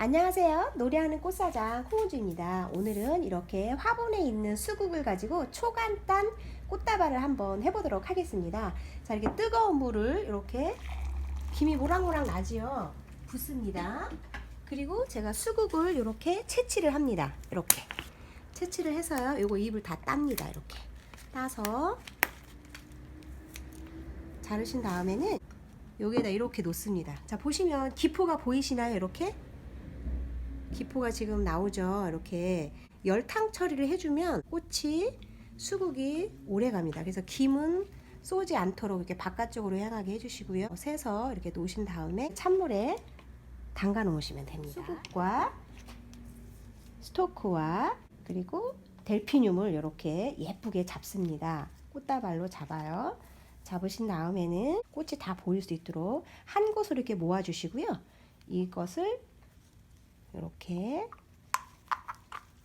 안녕하세요. 노래하는 꽃사장 홍우주입니다. 오늘은 이렇게 화분에 있는 수국을 가지고 초간단 꽃다발을 한번 해보도록 하겠습니다. 자, 이렇게 뜨거운 물을 이렇게 김이 모락모락 나지요. 붓습니다. 그리고 제가 수국을 이렇게 채취를 합니다. 이렇게 채취를 해서요. 요거 잎을 다 땁니다. 이렇게 따서 자르신 다음에는 여기에다 이렇게 놓습니다. 자 보시면 기포가 보이시나요? 이렇게 기포가 지금 나오죠. 이렇게 열탕 처리를 해주면 꽃이 수국이 오래 갑니다. 그래서 김은 쏘지 않도록 이렇게 바깥쪽으로 향하게 해주시고요. 세서 이렇게 놓으신 다음에 찬물에 담가 놓으시면 됩니다. 수국과 스토크와 그리고 델피늄을 이렇게 예쁘게 잡습니다. 꽃다발로 잡아요. 잡으신 다음에는 꽃이 다 보일 수 있도록 한 곳으로 이렇게 모아주시고요. 이것을 이렇게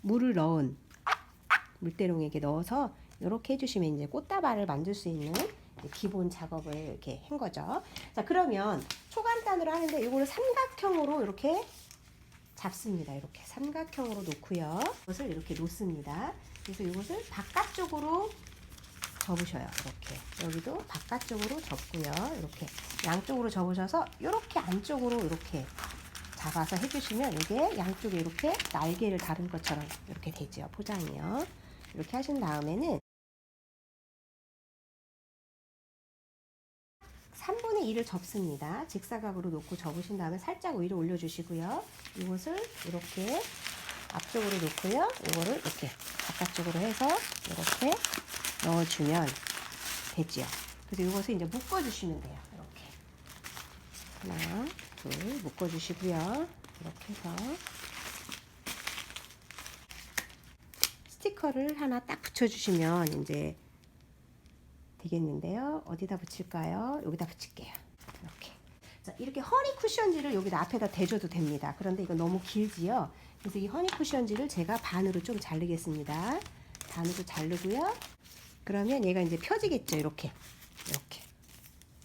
물을 넣은 물대롱에게 넣어서 이렇게 해주시면 이제 꽃다발을 만들 수 있는 기본 작업을 이렇게 한 거죠. 자 그러면 초간단으로 하는데 이거를 삼각형으로 이렇게 잡습니다. 이렇게 삼각형으로 놓고요. 이것을 이렇게 놓습니다. 그래서 이것을 바깥쪽으로 접으셔요. 이렇게 여기도 바깥쪽으로 접고요. 이렇게 양쪽으로 접으셔서 이렇게 안쪽으로 이렇게 잡아서 해주시면 이게 양쪽에 이렇게 날개를 다른 것처럼 이렇게 되죠. 포장이요. 이렇게 하신 다음에는 3분의 2를 접습니다. 직사각으로 놓고 접으신 다음에 살짝 위로 올려주시고요. 이것을 이렇게 앞쪽으로 놓고요. 이거를 이렇게 바깥쪽으로 해서 이렇게 넣어주면 되지요. 그래서 이것을 이제 묶어주시면 돼요. 이렇게 하나, 둘 묶어주시고요. 이렇게 해서 스티커를 하나 딱 붙여주시면 이제 되겠는데요. 어디다 붙일까요? 여기다 붙일게요. 이렇게. 자, 이렇게 허니 쿠션지를 여기다 앞에다 대줘도 됩니다. 그런데 이거 너무 길지요. 그래서 이 허니 쿠션지를 제가 반으로 좀 자르겠습니다. 반으로 자르고요. 그러면 얘가 이제 펴지겠죠. 이렇게. 이렇게.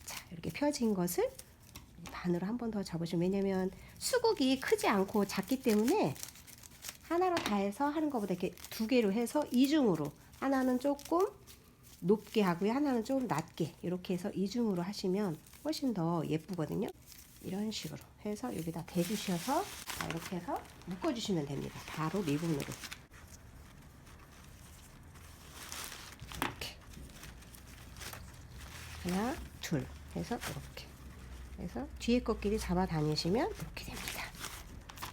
자, 이렇게 펴진 것을 반으로 한 번더 잡으시면 왜냐면 수국이 크지 않고 작기 때문에 하나로 다 해서 하는 것보다 이렇게 두 개로 해서 이중으로 하나는 조금 높게 하고요. 하나는 좀 낮게 이렇게 해서 이중으로 하시면 훨씬 더 예쁘거든요. 이런 식으로 해서 여기다 대주셔서 이렇게 해서 묶어주시면 됩니다. 바로 리본으로. 이렇게 하나, 둘 해서 이렇게 해서 뒤에 것끼리 잡아 다니시면 이렇게 됩니다.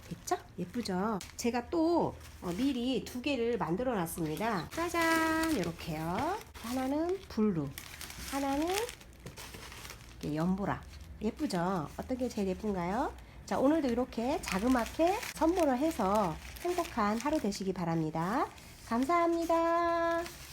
됐죠? 예쁘죠? 제가 또 어, 미리 두 개를 만들어 놨습니다. 짜잔! 이렇게요. 하나는 블루, 하나는 연보라. 예쁘죠? 어떤 게 제일 예쁜가요? 자, 오늘도 이렇게 자그맣게 선물을 해서 행복한 하루 되시기 바랍니다. 감사합니다.